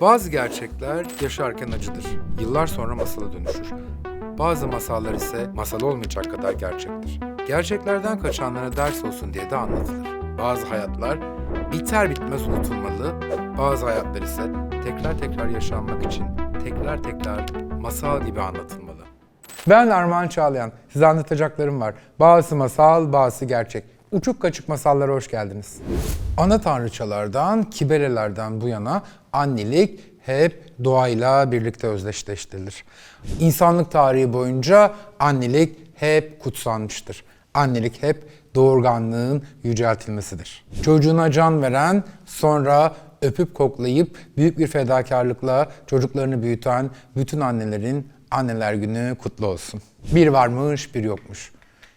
Bazı gerçekler yaşarken acıdır. Yıllar sonra masala dönüşür. Bazı masallar ise masal olmayacak kadar gerçektir. Gerçeklerden kaçanlara ders olsun diye de anlatılır. Bazı hayatlar biter bitmez unutulmalı, bazı hayatlar ise tekrar tekrar yaşanmak için tekrar tekrar masal gibi anlatılmalı. Ben Armağan Çağlayan. Size anlatacaklarım var. Bazısı masal, bazısı gerçek. Uçuk kaçık masallara hoş geldiniz. Ana tanrıçalardan, kiberelerden bu yana annelik hep doğayla birlikte özdeşleştirilir. İnsanlık tarihi boyunca annelik hep kutsanmıştır. Annelik hep doğurganlığın yüceltilmesidir. Çocuğuna can veren, sonra öpüp koklayıp büyük bir fedakarlıkla çocuklarını büyüten bütün annelerin anneler günü kutlu olsun. Bir varmış, bir yokmuş.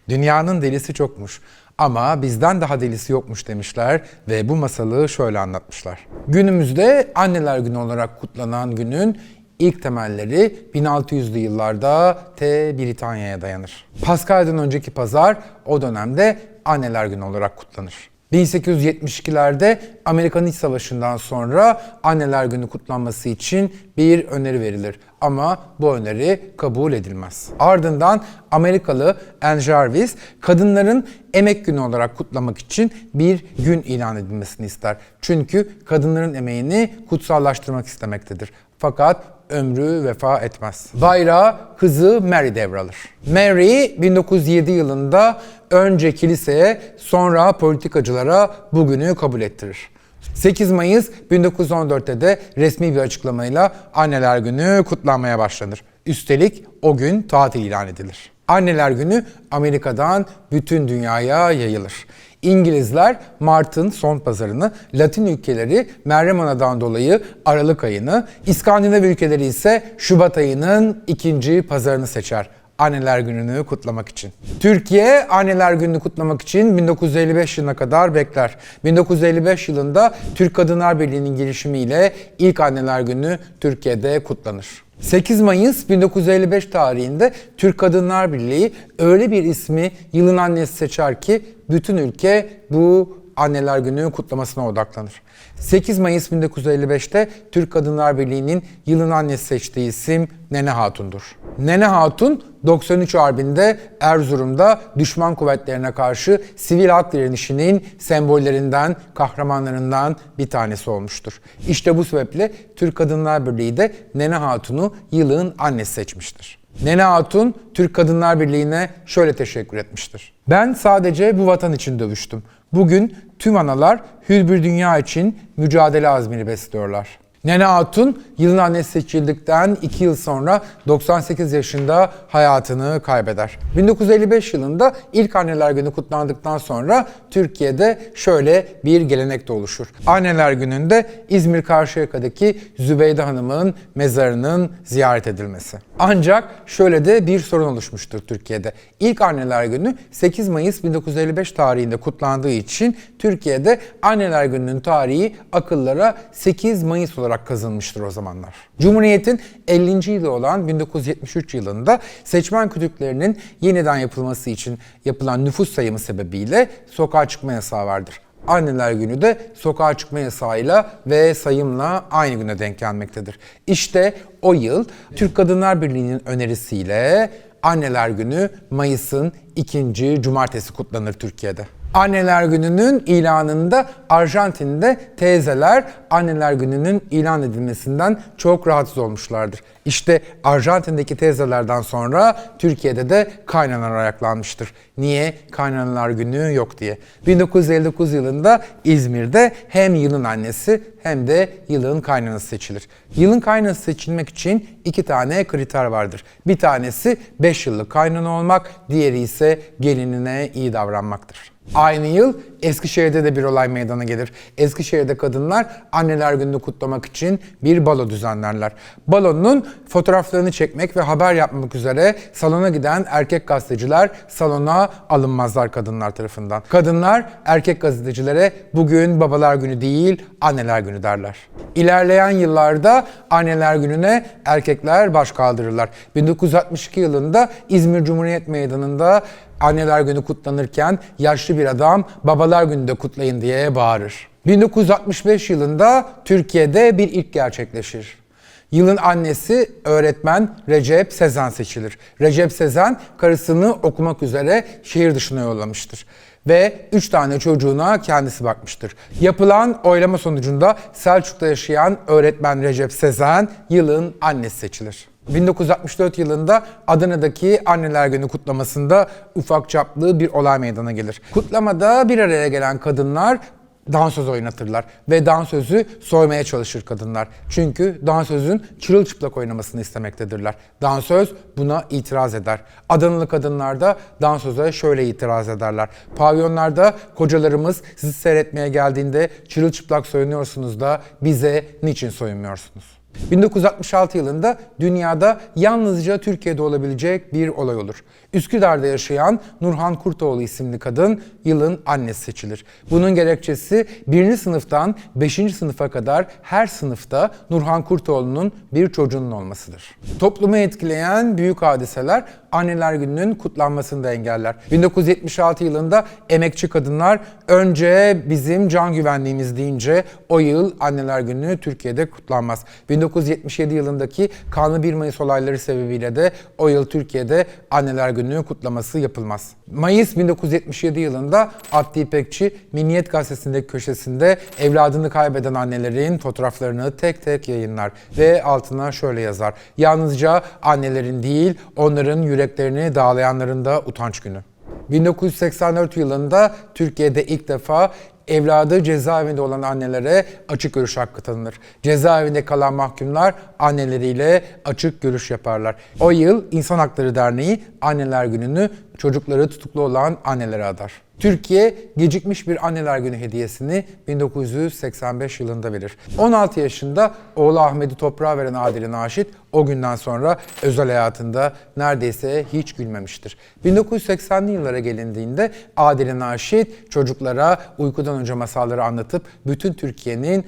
Dünyanın delisi çokmuş ama bizden daha delisi yokmuş demişler ve bu masalı şöyle anlatmışlar. Günümüzde anneler günü olarak kutlanan günün ilk temelleri 1600'lü yıllarda T Britanya'ya dayanır. Paskal'den önceki pazar o dönemde anneler günü olarak kutlanır. 1872'lerde Amerikan İç Savaşı'ndan sonra Anneler Günü kutlanması için bir öneri verilir. Ama bu öneri kabul edilmez. Ardından Amerikalı Anne Jarvis kadınların emek günü olarak kutlamak için bir gün ilan edilmesini ister. Çünkü kadınların emeğini kutsallaştırmak istemektedir. Fakat ömrü vefa etmez. Bayrağı kızı Mary devralır. Mary 1907 yılında önce kiliseye sonra politikacılara bugünü kabul ettirir. 8 Mayıs 1914'te de resmi bir açıklamayla Anneler Günü kutlanmaya başlanır. Üstelik o gün tatil ilan edilir. Anneler Günü Amerika'dan bütün dünyaya yayılır. İngilizler Mart'ın son pazarını, Latin ülkeleri Meryem Ana'dan dolayı Aralık ayını, İskandinav ülkeleri ise Şubat ayının ikinci pazarını seçer. Anneler Günü'nü kutlamak için. Türkiye Anneler Günü'nü kutlamak için 1955 yılına kadar bekler. 1955 yılında Türk Kadınlar Birliği'nin girişimiyle ilk Anneler Günü Türkiye'de kutlanır. 8 Mayıs 1955 tarihinde Türk Kadınlar Birliği öyle bir ismi yılın annesi seçer ki bütün ülke bu Anneler Günü kutlamasına odaklanır. 8 Mayıs 1955'te Türk Kadınlar Birliği'nin yılın annesi seçtiği isim Nene Hatun'dur. Nene Hatun 93 Harbi'nde Erzurum'da düşman kuvvetlerine karşı sivil halk direnişinin sembollerinden, kahramanlarından bir tanesi olmuştur. İşte bu sebeple Türk Kadınlar Birliği de Nene Hatun'u yılın annesi seçmiştir. Nene Hatun, Türk Kadınlar Birliği'ne şöyle teşekkür etmiştir. Ben sadece bu vatan için dövüştüm. Bugün tüm analar hür bir dünya için mücadele azmini besliyorlar. Nene Hatun yılın annesi seçildikten 2 yıl sonra 98 yaşında hayatını kaybeder. 1955 yılında ilk anneler günü kutlandıktan sonra Türkiye'de şöyle bir gelenek de oluşur. Anneler gününde İzmir Karşıyaka'daki Zübeyde Hanım'ın mezarının ziyaret edilmesi. Ancak şöyle de bir sorun oluşmuştur Türkiye'de. İlk anneler günü 8 Mayıs 1955 tarihinde kutlandığı için Türkiye'de anneler gününün tarihi akıllara 8 Mayıs olarak kazınmıştır o zamanlar. Cumhuriyet'in 50. yılı olan 1973 yılında seçmen kütüklerinin yeniden yapılması için yapılan nüfus sayımı sebebiyle sokağa çıkma yasağı vardır. Anneler Günü de sokağa çıkma yasağıyla ve sayımla aynı güne denk gelmektedir. İşte o yıl Türk Kadınlar Birliği'nin önerisiyle Anneler Günü Mayıs'ın ikinci cumartesi kutlanır Türkiye'de. Anneler Günü'nün ilanında Arjantin'de teyzeler Anneler Günü'nün ilan edilmesinden çok rahatsız olmuşlardır. İşte Arjantin'deki teyzelerden sonra Türkiye'de de kaynanalar ayaklanmıştır. Niye? Kaynanalar Günü yok diye. 1959 yılında İzmir'de hem yılın annesi hem de yılın kaynanası seçilir. Yılın kaynanası seçilmek için iki tane kriter vardır. Bir tanesi 5 yıllık kaynana olmak, diğeri ise gelinine iyi davranmaktır. Aynı yıl Eskişehir'de de bir olay meydana gelir. Eskişehir'de kadınlar anneler gününü kutlamak için bir balo düzenlerler. Balonun fotoğraflarını çekmek ve haber yapmak üzere salona giden erkek gazeteciler salona alınmazlar kadınlar tarafından. Kadınlar erkek gazetecilere bugün babalar günü değil anneler günü derler. İlerleyen yıllarda anneler gününe erkekler baş kaldırırlar. 1962 yılında İzmir Cumhuriyet Meydanı'nda Anneler Günü kutlanırken yaşlı bir adam babalar günü de kutlayın diye bağırır. 1965 yılında Türkiye'de bir ilk gerçekleşir. Yılın annesi öğretmen Recep Sezen seçilir. Recep Sezen karısını okumak üzere şehir dışına yollamıştır ve 3 tane çocuğuna kendisi bakmıştır. Yapılan oylama sonucunda Selçuk'ta yaşayan öğretmen Recep Sezen yılın annesi seçilir. 1964 yılında Adana'daki Anneler Günü kutlamasında ufak çaplı bir olay meydana gelir. Kutlamada bir araya gelen kadınlar dansöz oynatırlar ve dansözü soymaya çalışır kadınlar. Çünkü dansözün çırılçıplak oynamasını istemektedirler. Dansöz buna itiraz eder. Adanalı kadınlar da dansöze şöyle itiraz ederler. Pavyonlarda kocalarımız sizi seyretmeye geldiğinde çırılçıplak soyunuyorsunuz da bize niçin soyunmuyorsunuz? 1966 yılında dünyada yalnızca Türkiye'de olabilecek bir olay olur. Üsküdar'da yaşayan Nurhan Kurtoğlu isimli kadın yılın annesi seçilir. Bunun gerekçesi 1. sınıftan 5. sınıfa kadar her sınıfta Nurhan Kurtoğlu'nun bir çocuğunun olmasıdır. Toplumu etkileyen büyük hadiseler Anneler Günü'nün kutlanmasını da engeller. 1976 yılında emekçi kadınlar önce bizim can güvenliğimiz deyince o yıl Anneler Günü Türkiye'de kutlanmaz. 1977 yılındaki kanlı 1 Mayıs olayları sebebiyle de o yıl Türkiye'de Anneler Günü kutlaması yapılmaz. Mayıs 1977 yılında Abdi İpekçi Milliyet Gazetesi'ndeki köşesinde evladını kaybeden annelerin fotoğraflarını tek tek yayınlar ve altına şöyle yazar. Yalnızca annelerin değil onların yüreklerini dağlayanların da utanç günü. 1984 yılında Türkiye'de ilk defa evladı cezaevinde olan annelere açık görüş hakkı tanınır. Cezaevinde kalan mahkumlar anneleriyle açık görüş yaparlar. O yıl İnsan Hakları Derneği Anneler Günü'nü çocukları tutuklu olan annelere adar. Türkiye gecikmiş bir anneler günü hediyesini 1985 yılında verir. 16 yaşında oğlu Ahmet'i toprağa veren Adile Naşit o günden sonra özel hayatında neredeyse hiç gülmemiştir. 1980'li yıllara gelindiğinde Adile Naşit çocuklara uykudan önce masalları anlatıp bütün Türkiye'nin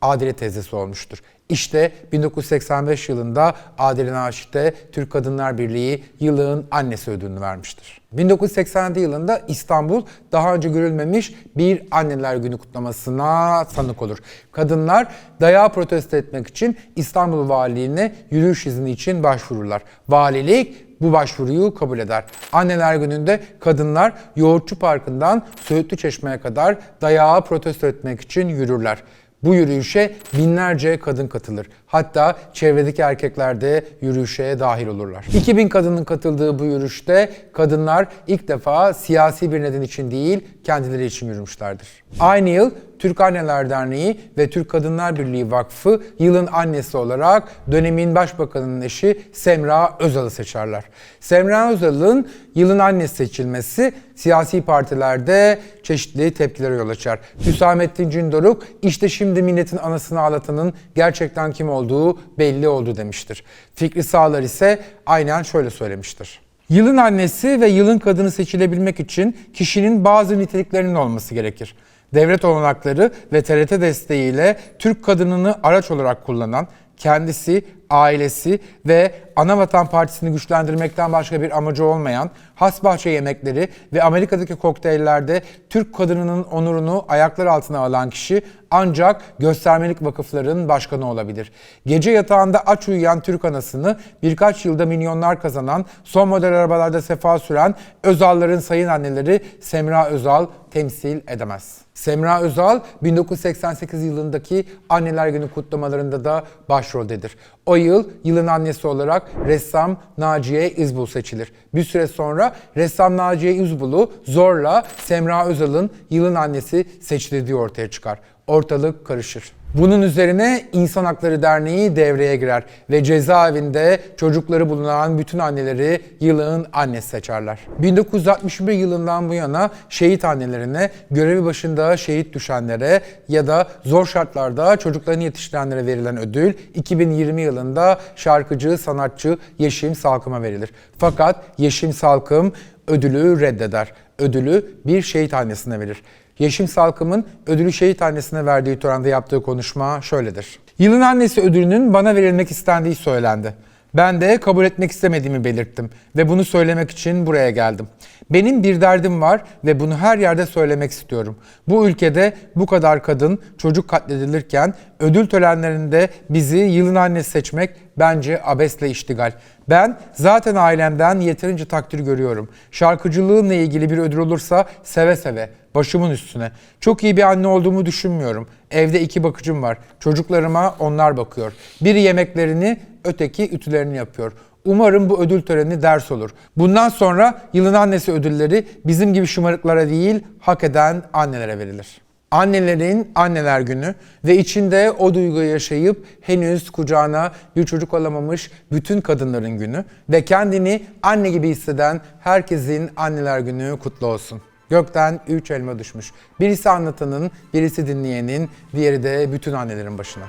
Adile teyzesi olmuştur. İşte 1985 yılında Adile Naşit'e Türk Kadınlar Birliği yılın annesi ödülünü vermiştir. 1987 yılında İstanbul daha önce görülmemiş bir anneler günü kutlamasına tanık olur. Kadınlar dayağı protesto etmek için İstanbul Valiliğine yürüyüş izni için başvururlar. Valilik bu başvuruyu kabul eder. Anneler gününde kadınlar Yoğurtçu Parkı'ndan Söğütlü Çeşme'ye kadar dayağı protesto etmek için yürürler. Bu yürüyüşe binlerce kadın katılır. Hatta çevredeki erkekler de yürüyüşe dahil olurlar. 2000 kadının katıldığı bu yürüyüşte kadınlar ilk defa siyasi bir neden için değil kendileri için yürümüşlerdir. Aynı yıl Türk Anneler Derneği ve Türk Kadınlar Birliği Vakfı yılın annesi olarak dönemin başbakanının eşi Semra Özal'ı seçerler. Semra Özal'ın yılın annesi seçilmesi siyasi partilerde çeşitli tepkilere yol açar. Hüsamettin Cündoruk işte şimdi milletin anasını ağlatanın gerçekten kim olduğu belli oldu demiştir. Fikri Sağlar ise aynen şöyle söylemiştir. Yılın annesi ve yılın kadını seçilebilmek için kişinin bazı niteliklerinin olması gerekir. Devlet olanakları ve TRT desteğiyle Türk kadınını araç olarak kullanan, kendisi, ailesi ve Anavatan Partisi'ni güçlendirmekten başka bir amacı olmayan, hasbahçe yemekleri ve Amerika'daki kokteyllerde Türk kadınının onurunu ayaklar altına alan kişi ancak göstermelik vakıfların başkanı olabilir. Gece yatağında aç uyuyan Türk anasını birkaç yılda milyonlar kazanan, son model arabalarda sefa süren Özal'ların sayın anneleri Semra Özal temsil edemez. Semra Özal 1988 yılındaki Anneler Günü kutlamalarında da başroldedir. O yıl yılın annesi olarak ressam Naciye İzbul seçilir. Bir süre sonra ressam Naciye İzbul'u zorla Semra Özal'ın yılın annesi seçildiği ortaya çıkar. Ortalık karışır. Bunun üzerine İnsan Hakları Derneği devreye girer ve cezaevinde çocukları bulunan bütün anneleri yılın annesi seçerler. 1961 yılından bu yana şehit annelerine, görevi başında şehit düşenlere ya da zor şartlarda çocuklarını yetiştirenlere verilen ödül 2020 yılında şarkıcı, sanatçı Yeşim Salkım'a verilir. Fakat Yeşim Salkım ödülü reddeder. Ödülü bir şehit annesine verir. Yeşim Salkım'ın ödülü şehit annesine verdiği törende yaptığı konuşma şöyledir. Yılın annesi ödülünün bana verilmek istendiği söylendi. Ben de kabul etmek istemediğimi belirttim ve bunu söylemek için buraya geldim. Benim bir derdim var ve bunu her yerde söylemek istiyorum. Bu ülkede bu kadar kadın, çocuk katledilirken ödül törenlerinde bizi yılın annesi seçmek bence abesle iştigal. Ben zaten ailemden yeterince takdir görüyorum. Şarkıcılığımla ilgili bir ödül olursa seve seve, başımın üstüne. Çok iyi bir anne olduğumu düşünmüyorum. Evde iki bakıcım var. Çocuklarıma onlar bakıyor. Biri yemeklerini, öteki ütülerini yapıyor. Umarım bu ödül töreni ders olur. Bundan sonra yılın annesi ödülleri bizim gibi şımarıklara değil, hak eden annelere verilir. Annelerin anneler günü ve içinde o duyguyu yaşayıp henüz kucağına bir çocuk alamamış bütün kadınların günü ve kendini anne gibi hisseden herkesin anneler günü kutlu olsun. Gökten üç elma düşmüş. Birisi anlatanın, birisi dinleyenin, diğeri de bütün annelerin başına.